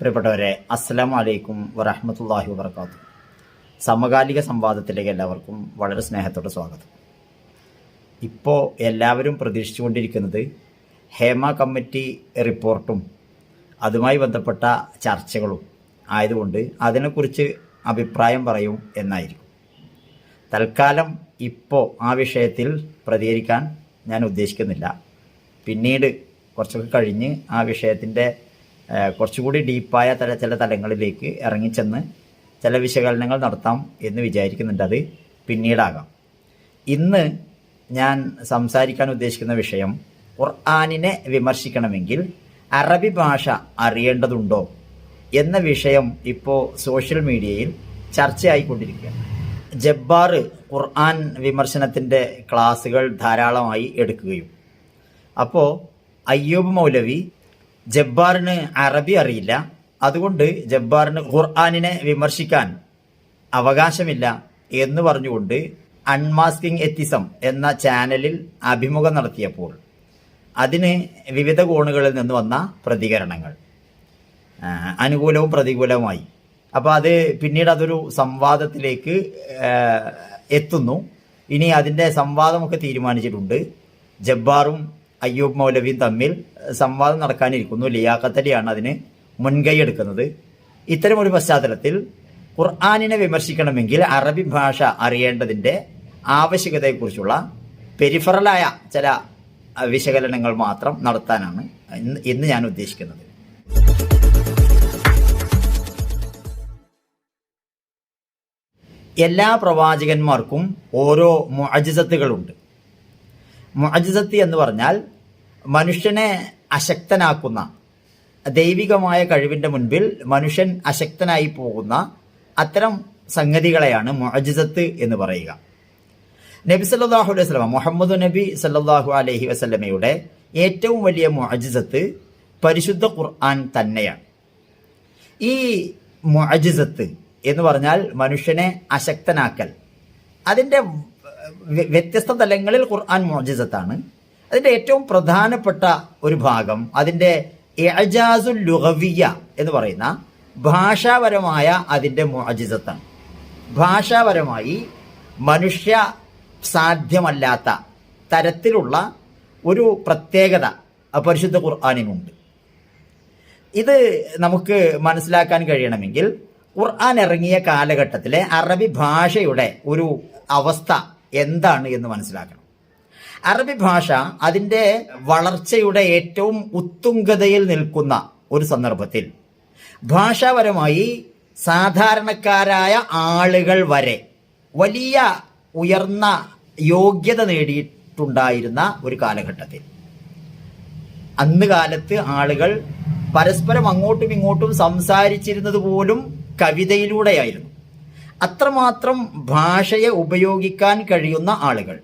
പ്രിയപ്പെട്ടവരെ അസ്സലാമു വലൈക്കും വറഹമത്തല്ലാഹി വബർക്കാത്തു സമകാലിക സംവാദത്തിലേക്ക് എല്ലാവർക്കും വളരെ സ്നേഹത്തോടെ സ്വാഗതം. ഇപ്പോൾ എല്ലാവരും പ്രതീക്ഷിച്ചുകൊണ്ടിരിക്കുന്നത് ഹേമ കമ്മിറ്റി റിപ്പോർട്ടും അതുമായി ബന്ധപ്പെട്ട ചർച്ചകളും ആയതുകൊണ്ട് അതിനെക്കുറിച്ച് അഭിപ്രായം പറയും എന്നായിരിക്കും. തൽക്കാലം ഇപ്പോൾ ആ വിഷയത്തിൽ പ്രതികരിക്കാൻ ഞാൻ ഉദ്ദേശിക്കുന്നില്ല. പിന്നീട് കുറച്ചൊക്കെ കഴിഞ്ഞ് ആ വിഷയത്തിന്റെ കുറച്ചുകൂടി ഡീപ്പായ തല ചില തലങ്ങളിലേക്ക് ഇറങ്ങിച്ചെന്ന് ചില വിശകലനങ്ങൾ നടത്താം എന്ന് വിചാരിക്കുന്നുണ്ട്. അത് പിന്നീടാകാം. ഇന്ന് ഞാൻ സംസാരിക്കാൻ ഉദ്ദേശിക്കുന്ന വിഷയം ഖുർആാനിനെ വിമർശിക്കണമെങ്കിൽ അറബി ഭാഷ അറിയേണ്ടതുണ്ടോ എന്ന വിഷയം ഇപ്പോൾ സോഷ്യൽ മീഡിയയിൽ ചർച്ചയായിക്കൊണ്ടിരിക്കുകയാണ്. ജബ്ബാർ ഖുർആൻ വിമർശനത്തിന്റെ ക്ലാസ്സുകൾ ധാരാളമായി എടുക്കുകയും. അപ്പോൾ അയ്യൂബ് മൗലവി ജബ്ബാറിന് അറബി അറിയില്ല. അതുകൊണ്ട് ജബ്ബാറിന് ഖുർആാനിനെ വിമർശിക്കാൻ അവകാശമില്ല എന്ന് പറഞ്ഞുകൊണ്ട് അൺമാസ്കിംഗ് എത്തിസം എന്ന ചാനലിൽ അഭിമുഖം നടത്തിയപ്പോൾ അതിന് വിവിധ കോണുകളിൽ നിന്ന് വന്ന പ്രതികരണങ്ങൾ. അനുകൂലവും പ്രതികൂലവുമായി. അപ്പോൾ അത് പിന്നീട് അതൊരു സംവാദത്തിലേക്ക് എത്തുന്നു. ഇനി അതിന്റെ സംവാദമൊക്കെ തീരുമാനിച്ചിട്ടുണ്ട്. ജബ്ബാറും അയ്യൂബ് മൗലവിയും തമ്മിൽ സംവാദം നടക്കാനിരിക്കുന്നു. ലിയാഖത്തലിയാണ് അതിന് മുൻകൈ എടുക്കുന്നത്. ഇത്തരമൊരു പശ്ചാത്തലത്തിൽ ഖുർആാനിനെ വിമർശിക്കണമെങ്കിൽ അറബി ഭാഷ അറിയേണ്ടതിന്റെ ആവശ്യകതയെക്കുറിച്ചുള്ള പെരിഫറലായ ചില വിശകലനങ്ങൾ മാത്രം നടത്താനാണ് ഇന്ന് ഞാൻ ഉദ്ദേശിക്കുന്നത്. എല്ലാ പ്രവാചകന്മാർക്കും ഓരോ മുഅജിസത്തുകളുണ്ട് മുഅജിസത്ത് എന്ന് പറഞ്ഞാൽ മനുഷ്യനെ അശക്തനാക്കുന്ന ദൈവികമായ കഴിവിന്റെ മുൻപിൽ മനുഷ്യൻ അശക്തനായി പോകുന്ന അത്തരം സംഗതികളെയാണ് മുഅജിസത്ത് എന്ന് പറയുക. നബി സല്ലാഹു അലൈഹി വസ്ലമ മുഹമ്മദ് നബി സല്ലാഹു അലൈഹി വസ്ലമയുടെ ഏറ്റവും വലിയ മുഅജിസത്ത് പരിശുദ്ധ ഖുർആൻ തന്നെയാണ്. ഈ മുഅജിസത്ത് എന്ന് പറഞ്ഞാൽ മനുഷ്യനെ അശക്തനാക്കൽ. അതിന്റെ വ്യത്യസ്ത തലങ്ങളിൽ ഖുർആൻ മോജിസത്താണ്. അതിന്റെ ഏറ്റവും പ്രധാനപ്പെട്ട ഒരു ഭാഗം അതിന്റെ എജാസുൽ ലുഹവിയ എന്ന് പറയുന്ന ഭാഷാപരമായ അതിന്റെ മോജിസത്താണ്. ഭാഷാപരമായി മനുഷ്യ സാധ്യമല്ലാത്ത തരത്തിലുള്ള ഒരു പ്രത്യേകത പരിശുദ്ധ ഖുർആാനിനുണ്ട്. ഇത് നമുക്ക് മനസ്സിലാക്കാൻ കഴിയണമെങ്കിൽ ഖുർആൻ ഇറങ്ങിയ കാലഘട്ടത്തിലെ അറബി ഭാഷയുടെ ഒരു അവസ്ഥ എന്താണ് എന്ന് മനസ്സിലാക്കണം. അറബി ഭാഷ അതിന്റെ വളർച്ചയുടെ ഏറ്റവും ഉത്തുംഗതയിൽ നിൽക്കുന്ന ഒരു സന്ദർഭത്തിൽ ഭാഷാപരമായി സാധാരണക്കാരായ ആളുകൾ വരെ വലിയ ഉയർന്ന യോഗ്യത നേടിയിട്ടുണ്ടായിരുന്ന ഒരു കാലഘട്ടത്തിൽ. അന്ന് കാലത്ത് ആളുകൾ പരസ്പരം അങ്ങോട്ടും ഇങ്ങോട്ടും സംസാരിച്ചിരുന്നത് പോലും കവിതയിലൂടെയായിരുന്നു. അത്രമാത്രം ഭാഷയെ ഉപയോഗിക്കാൻ കഴിയുന്ന ആളുകൾ.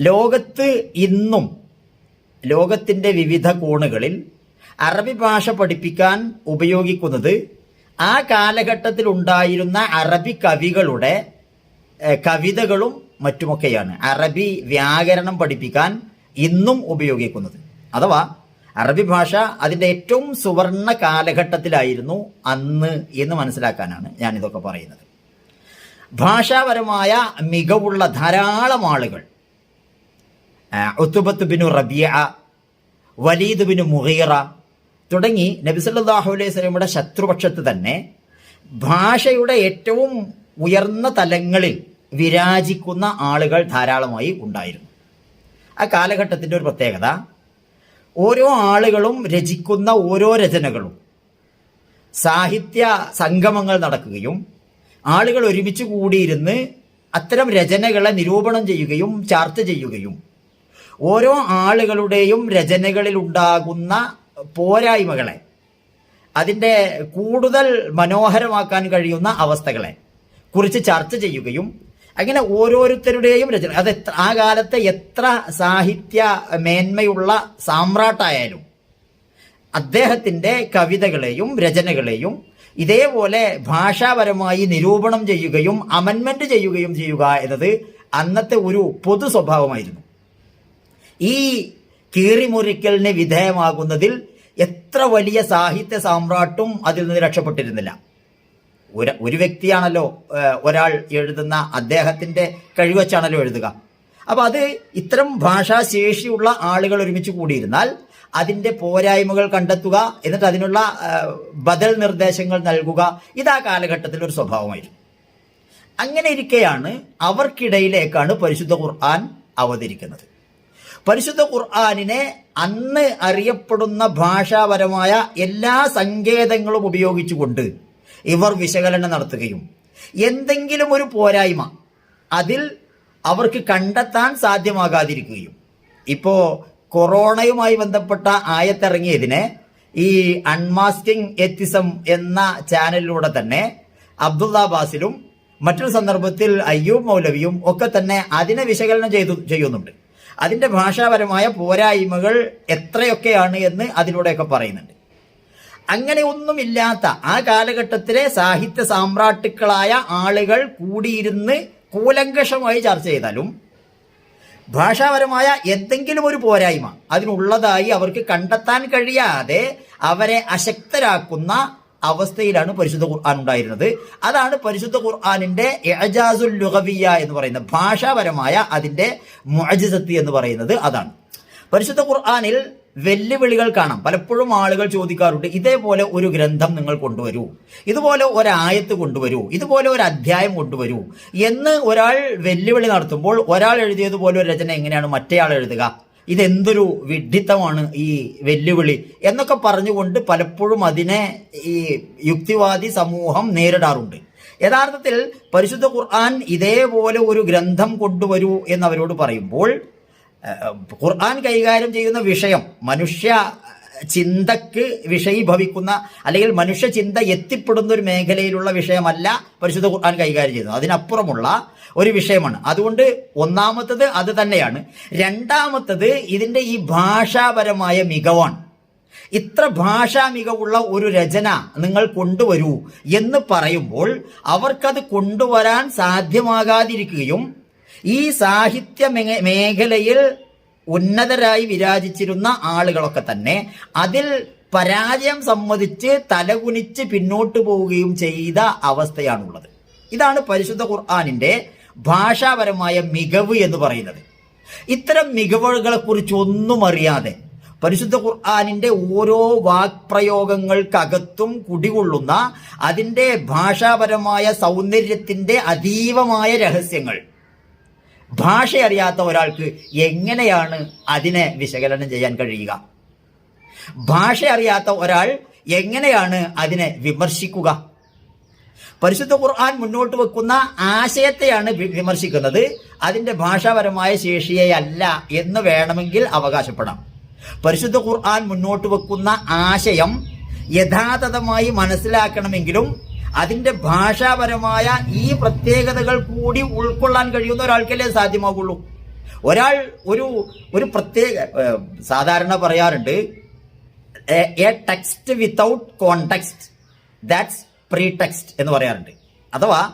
ലോകത്ത് ഇന്നും ലോകത്തിന്റെ വിവിധ കോണുകളിൽ അറബി ഭാഷ പഠിപ്പിക്കാൻ ഉപയോഗിക്കുന്നത് ആ കാലഘട്ടത്തിൽ ഉണ്ടായിരുന്ന അറബി കവികളുടെ കവിതകളും മറ്റുമൊക്കെയാണ്. അറബി വ്യാകരണം പഠിപ്പിക്കാൻ ഇന്നും ഉപയോഗിക്കുന്നത്. അഥവാ അറബി ഭാഷ അതിന്റെ ഏറ്റവും സുവർണ കാലഘട്ടത്തിലായിരുന്നു അന്ന് എന്ന് മനസ്സിലാക്കാനാണ് ഞാനിതൊക്കെ പറയുന്നത്. ഭാഷാപരമായ മികവുള്ള ധാരാളം ആളുകൾ. ഉത്തുബത്ത് ബിനു റബിയ വലീദ് ബിനു മുഹീറ തുടങ്ങി നബിസല്ലാഹു അലൈഹി സ്വലമിയുടെ ശത്രുപക്ഷത്ത് തന്നെ ഭാഷയുടെ ഏറ്റവും ഉയർന്ന തലങ്ങളിൽ വിരാജിക്കുന്ന ആളുകൾ ധാരാളമായി ഉണ്ടായിരുന്നു. ആ കാലഘട്ടത്തിന്റെ ഒരു പ്രത്യേകത ഓരോ ആളുകളും രചിക്കുന്ന ഓരോ രചനകളും സാഹിത്യ സംഗമങ്ങൾ നടക്കുകയും ആളുകൾ ഒരുമിച്ച് കൂടിയിരുന്ന് അത്തരം രചനകളെ നിരൂപണം ചെയ്യുകയും ചർച്ച ചെയ്യുകയും ഓരോ ആളുകളുടെയും രചനകളിൽ ഉണ്ടാകുന്ന പോരായ്മകളെ അതിന്റെ കൂടുതൽ മനോഹരമാക്കാൻ കഴിയുന്ന അവസ്ഥകളെ കുറിച്ച് ചർച്ച ചെയ്യുകയും അങ്ങനെ ഓരോരുത്തരുടെയും രചന അത് ആ കാലത്തെ എത്ര സാഹിത്യ മേന്മയുള്ള സാമ്രാട്ടായാലും അദ്ദേഹത്തിന്റെ കവിതകളെയും രചനകളെയും ഇതേപോലെ ഭാഷാപരമായി നിരൂപണം ചെയ്യുകയും അമൻമെന്റ് ചെയ്യുകയും ചെയ്യുക എന്നത് അന്നത്തെ ഒരു പൊതു സ്വഭാവമായിരുന്നു. ഈ കീറിമുറിക്കലിന് വിധേയമാകുന്നതിൽ എത്ര വലിയ സാഹിത്യ സാമ്രാട്ടും അതിൽ നിന്ന് രക്ഷപ്പെട്ടിരുന്നില്ല. ഒരു ഒരു വ്യക്തിയാണല്ലോ ഒരാൾ എഴുതുന്ന അദ്ദേഹത്തിന്റെ കഴിവച്ചാണല്ലോ എഴുതുക. അപ്പോൾ അത് ഇത്തരം ഭാഷാശേഷിയുള്ള ആളുകൾ ഒരുമിച്ച് കൂടിയിരുന്നാൽ അതിന്റെ പോരായ്മകൾ കണ്ടെത്തുക എന്നിട്ട് അതിനുള്ള ബദൽ നിർദ്ദേശങ്ങൾ നൽകുക. ഇത് ആ കാലഘട്ടത്തിൽ ഒരു സ്വഭാവമായിരുന്നു. അങ്ങനെ ഇരിക്കെയാണ് അവർക്കിടയിലേക്കാണ് പരിശുദ്ധ ഖുർആൻ അവതരിക്കുന്നത്. പരിശുദ്ധ ഖുർആാനിനെ അന്ന് അറിയപ്പെടുന്ന ഭാഷാപരമായ എല്ലാ സങ്കേതങ്ങളും ഉപയോഗിച്ചുകൊണ്ട് ഇവർ വിശകലനം നടത്തുകയും എന്തെങ്കിലും ഒരു പോരായ്മ അതിൽ അവർക്ക് കണ്ടെത്താൻ സാധ്യമാകാതിരിക്കുകയും. ഇപ്പോ കൊറോണയുമായി ബന്ധപ്പെട്ട ആയത്തിറങ്ങിയതിനെ ഈ അൺമാസ്കിംഗ് എത്തിസം എന്ന ചാനലിലൂടെ തന്നെ അബ്ദുള്ള ബാസിലും മറ്റൊരു സന്ദർഭത്തിൽ അയ്യൂബ് മൗലവിയും ഒക്കെ തന്നെ അതിനെ വിശകലനം ചെയ്തു ചെയ്യുന്നുണ്ട്. അതിന്റെ ഭാഷാപരമായ പോരായ്മകൾ എത്രയൊക്കെയാണ് എന്ന് അതിലൂടെയൊക്കെ പറയുന്നുണ്ട്. അങ്ങനെ ഒന്നുമില്ലാത്ത ആ കാലഘട്ടത്തിലെ സാഹിത്യ സാമ്രാട്ടുക്കളായ ആളുകൾ കൂടിയിരുന്ന് കൂലങ്കഷമായി ചർച്ച ചെയ്താലും ഭാഷാപരമായ എന്തെങ്കിലും ഒരു പോരായ്മ അതിനുള്ളതായി അവർക്ക് കണ്ടെത്താൻ കഴിയാതെ അവരെ അശക്തരാക്കുന്ന അവസ്ഥയിലാണ് പരിശുദ്ധ ഖുർആൻ ഉണ്ടായിരുന്നത്. അതാണ് പരിശുദ്ധ ഖുർആാനിന്റെ എജാസുൽ ലുഗവിയ എന്ന് പറയുന്നത് ഭാഷാപരമായ അതിന്റെ മുഅജിസത്ത് എന്ന് പറയുന്നത് അതാണ്. പരിശുദ്ധ ഖുർആാനിൽ വെല്ലുവിളികൾ കാണാം. പലപ്പോഴും ആളുകൾ ചോദിക്കാറുണ്ട് ഇതേപോലെ ഒരു ഗ്രന്ഥം നിങ്ങൾ കൊണ്ടുവരൂ ഇതുപോലെ ഒരായത്ത് കൊണ്ടുവരൂ ഇതുപോലെ ഒരു അധ്യായം കൊണ്ടുവരൂ എന്ന് ഒരാൾ വെല്ലുവിളി നടത്തുമ്പോൾ ഒരാൾ എഴുതിയതുപോലെ ഒരു രചന എങ്ങനെയാണ് മറ്റേയാൾ എഴുതുക? ഇതെന്തൊരു വിഡ്ഢിത്തമാണ് ഈ വെല്ലുവിളി എന്നൊക്കെ പറഞ്ഞുകൊണ്ട് പലപ്പോഴും അതിനെ ഈ യുക്തിവാദി സമൂഹം നേരിടാറുണ്ട്. യഥാർത്ഥത്തിൽ പരിശുദ്ധ ഖുർആൻ ഇതേപോലെ ഒരു ഗ്രന്ഥം കൊണ്ടുവരൂ എന്ന് അവരോട് പറയുമ്പോൾ ഖുർആൻ കൈകാര്യം ചെയ്യുന്ന വിഷയം മനുഷ്യ ചിന്തക്ക് വിഷയീഭവിക്കുന്ന അല്ലെങ്കിൽ മനുഷ്യ ചിന്ത എത്തിപ്പെടുന്ന ഒരു മേഖലയിലുള്ള വിഷയമല്ല പരിശുദ്ധ ഖുർആൻ കൈകാര്യം ചെയ്യുന്നത്. അതിനപ്പുറമുള്ള ഒരു വിഷയമാണ്. അതുകൊണ്ട് ഒന്നാമത്തത് അത് തന്നെയാണ്. രണ്ടാമത്തത് ഇതിന്റെ ഈ ഭാഷാപരമായ മികവാണ്. ഇത്ര ഭാഷാ മികവുള്ള ഒരു രചന നിങ്ങൾ കൊണ്ടുവരൂ എന്ന് പറയുമ്പോൾ അവർക്കത് കൊണ്ടുവരാൻ സാധ്യമാകാതിരിക്കുകയും ഈ സാഹിത്യ മേഖലയിൽ ഉന്നതരായി വിരാജിച്ചിരുന്ന ആളുകളൊക്കെ തന്നെ അതിൽ പരാജയം സമ്മതിച്ച് തലകുനിച്ച് പിന്നോട്ട് പോവുകയും ചെയ്ത അവസ്ഥയാണുള്ളത്. ഇതാണ് പരിശുദ്ധ ഖുർആാനിന്റെ ഭാഷാപരമായ മികവ് എന്ന് പറയുന്നത്. ഇത്തരം മികവുകളെ കുറിച്ച് ഒന്നും അറിയാതെ പരിശുദ്ധ ഖുർആാനിന്റെ ഓരോ വാക്പ്രയോഗങ്ങൾക്കകത്തും കുടികൊള്ളുന്ന അതിന്റെ ഭാഷാപരമായ സൗന്ദര്യത്തിന്റെ അതീവമായ രഹസ്യങ്ങൾ ഭാഷ അറിയാത്ത ഒരാൾക്ക് എങ്ങനെയാണ് അതിനെ വിശകലനം ചെയ്യാൻ കഴിയുക? ഭാഷ അറിയാത്ത ഒരാൾ എങ്ങനെയാണ് അതിനെ വിമർശിക്കുക? പരിശുദ്ധ ഖുർആൻ മുന്നോട്ട് വെക്കുന്ന ആശയത്തെയാണ് വിമർശിക്കുന്നത്. അതിന്റെ ഭാഷാപരമായ ശേഷിയെ അല്ല എന്ന് വേണമെങ്കിൽ അവകാശപ്പെടാം. പരിശുദ്ധ ഖുർആൻ മുന്നോട്ട് വെക്കുന്ന ആശയം യഥാതഥമായി മനസ്സിലാക്കണമെങ്കിലും അതിന്റെ ഭാഷാപരമായ ഈ പ്രത്യേകതകൾ കൂടി ഉൾക്കൊള്ളാൻ കഴിയുന്ന ഒരാൾക്കല്ലേ സാധ്യമാകുള്ളൂ ഒരാൾ ഒരു ഒരു പ്രത്യേക സാധാരണ പറയാറുണ്ട് a text without context that's pretext എന്ന് പറയാറുണ്ട്. അഥവാ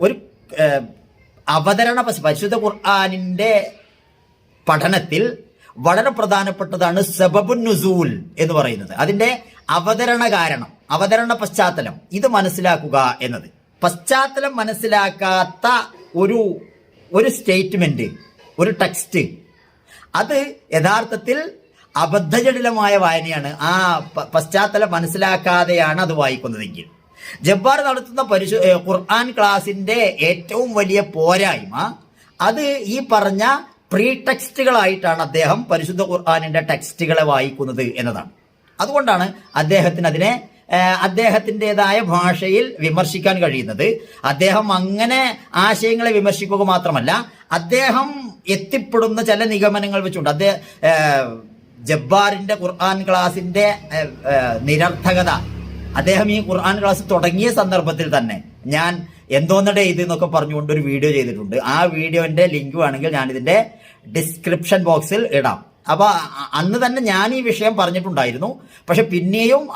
ഒരു അവതരണ പരിശുദ്ധ ഖുർആാനിന്റെ പഠനത്തിൽ വളരെ പ്രധാനപ്പെട്ടതാണ് സബബുൻ നുസൂൽ എന്ന് പറയുന്നത്. അതിന്റെ അവതരണ കാരണം അവതരണ പശ്ചാത്തലം. ഇത് മനസ്സിലാക്കുക എന്നത്. പശ്ചാത്തലം മനസ്സിലാക്കാത്ത ഒരു ഒരു സ്റ്റേറ്റ്മെന്റ് ഒരു ടെക്സ്റ്റ് അത് യഥാർത്ഥത്തിൽ അബദ്ധജടിലമായ വായനയാണ്. ആ പശ്ചാത്തലം മനസ്സിലാക്കാതെയാണ് അത് വായിക്കുന്നതെങ്കിൽ. ജബ്ബാർ നടത്തുന്ന പരിശു ഖുർആൻ ക്ലാസിന്റെ ഏറ്റവും വലിയ പോരായ്മ അത് ഈ പറഞ്ഞ പ്രീ ടെക്സ്റ്റുകളായിട്ടാണ് അദ്ദേഹം പരിശുദ്ധ ഖുർആാനിന്റെ ടെക്സ്റ്റുകളെ വായിക്കുന്നത് എന്നതാണ്. അതുകൊണ്ടാണ് അദ്ദേഹത്തിന് അതിനെ അദ്ദേഹത്തിന്റെതായ ഭാഷയിൽ വിമർശിക്കാൻ കഴിയുന്നത്. അദ്ദേഹം അങ്ങനെ ആശയങ്ങളെ വിമർശിക്കുക മാത്രമല്ല അദ്ദേഹം എത്തിപ്പെടുന്ന ചില നിഗമനങ്ങൾ വെച്ചുകൊണ്ട് അദ്ദേഹം ജബ്ബാറിന്റെ ഖുർആൻ ക്ലാസിന്റെ നിരർത്ഥകത. അദ്ദേഹം ഈ ഖുർആൻ ക്ലാസ് തുടങ്ങിയ സന്ദർഭത്തിൽ തന്നെ ഞാൻ എന്തോന്നടേ ഇത് എന്നൊക്കെ പറഞ്ഞുകൊണ്ട് ഒരു വീഡിയോ ചെയ്തിട്ടുണ്ട്. ആ വീഡിയോന്റെ ലിങ്ക് വേണമെങ്കിൽ ഞാൻ ഇതിന്റെ ഡിസ്ക്രിപ്ഷൻ ബോക്സിൽ ഇടാം. അപ്പൊ അ- അന്ന് തന്നെ ഞാൻ ഈ വിഷയം പറഞ്ഞിട്ടുണ്ടായിരുന്നു. പക്ഷെ പിന്നെയും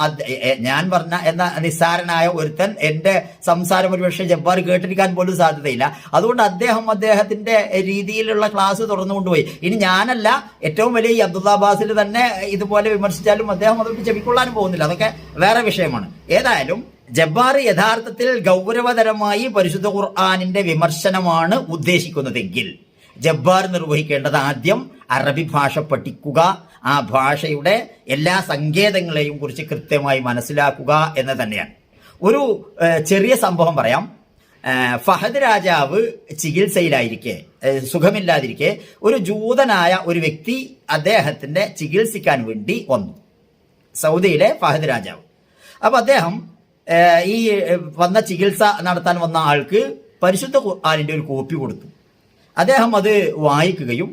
ഞാൻ പറഞ്ഞ എന്ന നിസ്സാരനായ ഒരുത്തൻ എന്റെ സംസാരം ഒരു ഒരുപക്ഷെ ജബ്ബാർ കേട്ടിരിക്കാൻ പോലും സാധ്യതയില്ല. അതുകൊണ്ട് അദ്ദേഹം അദ്ദേഹത്തിന്റെ രീതിയിലുള്ള ക്ലാസ് തുറന്നു കൊണ്ടുപോയി. ഇനി ഞാനല്ല ഏറ്റവും വലിയ ഈ അബ്ദുള്ള അബ്ബാസിൽ തന്നെ ഇതുപോലെ വിമർശിച്ചാലും അദ്ദേഹം അതൊട്ട് ചെവിക്കൊള്ളാനും പോകുന്നില്ല. അതൊക്കെ വേറെ വിഷയമാണ്. ഏതായാലും ജബ്ബാർ യഥാർത്ഥത്തിൽ ഗൗരവതരമായി പരിശുദ്ധ ഖുർആാനിന്റെ വിമർശനമാണ് ഉദ്ദേശിക്കുന്നതെങ്കിൽ ജബ്ബാർ നിർവഹിക്കേണ്ടത് ആദ്യം അറബി ഭാഷ പഠിക്കുക. ആ ഭാഷയുടെ എല്ലാ സങ്കേതങ്ങളെയും കുറിച്ച് കൃത്യമായി മനസ്സിലാക്കുക എന്ന് തന്നെയാണ്. ഒരു ചെറിയ സംഭവം പറയാം. ഫഹദ് രാജാവ് ചികിത്സയിലായിരിക്കെ സുഖമില്ലാതിരിക്കെ ഒരു ജൂതനായ ഒരു വ്യക്തി അദ്ദേഹത്തിന്റെ ചികിത്സിക്കാൻ വേണ്ടി വന്നു. സൗദിയിലെ ഫഹദ് രാജാവ്. അപ്പോൾ അദ്ദേഹം ഈ വന്ന ചികിത്സ നടത്താൻ വന്ന ആൾക്ക് പരിശുദ്ധ ആലിന്റെ ഒരു കോപ്പി കൊടുത്തു. അദ്ദേഹം അത് വായിക്കുകയും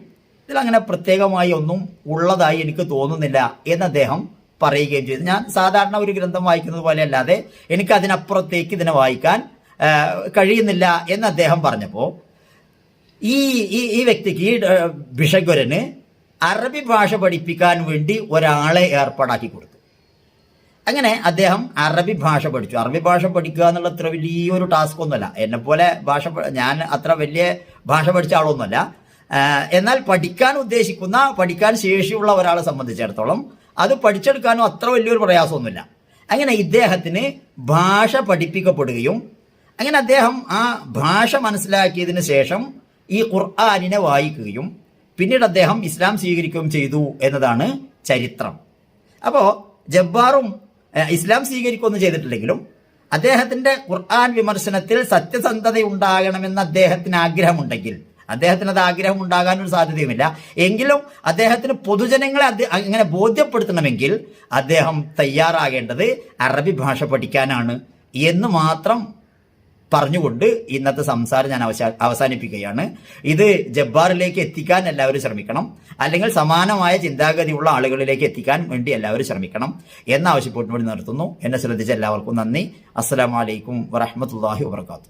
ഇതിലങ്ങനെ പ്രത്യേകമായി ഒന്നും ഉള്ളതായി എനിക്ക് തോന്നുന്നില്ല എന്ന് അദ്ദേഹം പറയുകയും ചെയ്തു. ഞാൻ സാധാരണ ഒരു ഗ്രന്ഥം വായിക്കുന്നത് പോലെ അല്ലാതെ എനിക്ക് അതിനപ്പുറത്തേക്ക് ഇതിനെ വായിക്കാൻ കഴിയുന്നില്ല എന്ന് അദ്ദേഹം പറഞ്ഞപ്പോൾ ഈ ഈ ഈ വ്യക്തിക്ക് ഈ ഏഹ്, അറബി ഭാഷ പഠിപ്പിക്കാൻ വേണ്ടി ഒരാളെ ഏർപ്പാടാക്കി കൊടുത്തു. അങ്ങനെ അദ്ദേഹം അറബി ഭാഷ പഠിച്ചു. അറബി ഭാഷ പഠിക്കുക എന്നുള്ള അത്ര വലിയൊരു ടാസ്ക് ഒന്നുമല്ല. എന്നെ പോലെ ഭാഷ ഞാൻ അത്ര വലിയ ഭാഷ പഠിച്ച ആളൊന്നുമല്ല. എന്നാൽ പഠിക്കാൻ ഉദ്ദേശിക്കുന്ന പഠിക്കാൻ ശേഷിയുള്ള ഒരാളെ സംബന്ധിച്ചിടത്തോളം അത് പഠിച്ചെടുക്കാനും അത്ര വലിയൊരു പ്രയാസമൊന്നുമില്ല. അങ്ങനെ ഇദ്ദേഹത്തിന് ഭാഷ പഠിപ്പിക്കപ്പെടുകയും അങ്ങനെ അദ്ദേഹം ആ ഭാഷ മനസ്സിലാക്കിയതിന് ശേഷം ഈ ഖുർആാനിനെ വായിക്കുകയും പിന്നീട് അദ്ദേഹം ഇസ്ലാം സ്വീകരിക്കുകയും ചെയ്തു എന്നതാണ് ചരിത്രം. അപ്പോൾ ജബ്ബാറും ഇസ്ലാം സ്വീകരിക്കുകയൊന്നും ചെയ്തിട്ടില്ലെങ്കിലും അദ്ദേഹത്തിന്റെ ഖുർആൻ വിമർശനത്തിൽ സത്യസന്ധത ഉണ്ടാകണമെന്ന് അദ്ദേഹത്തിന് ആഗ്രഹമുണ്ടെങ്കിൽ അദ്ദേഹത്തിന് അത് ആഗ്രഹം ഉണ്ടാകാനൊരു സാധ്യതയുമില്ല. എങ്കിലും അദ്ദേഹത്തിന് പൊതുജനങ്ങളെ അങ്ങനെ ബോധ്യപ്പെടുത്തണമെങ്കിൽ അദ്ദേഹം തയ്യാറാകേണ്ടത് അറബി ഭാഷ പഠിക്കാനാണ് എന്ന് മാത്രം പറഞ്ഞുകൊണ്ട് ഇന്നത്തെ സംസാരം ഞാൻ അവസാ അവസാനിപ്പിക്കുകയാണ്. ഇത് ജബ്ബാറിലേക്ക് എത്തിക്കാൻ എല്ലാവരും ശ്രമിക്കണം. അല്ലെങ്കിൽ സമാനമായ ചിന്താഗതിയുള്ള ആളുകളിലേക്ക് എത്തിക്കാൻ വേണ്ടി എല്ലാവരും ശ്രമിക്കണം എന്നാവശ്യപ്പെട്ടുകൊണ്ട് നിർത്തുന്നു. എന്നെ ശ്രദ്ധിച്ച എല്ലാവർക്കും നന്ദി. അസ്സലാമലൈക്കും വറഹമത്തല്ലാഹി വാത്തു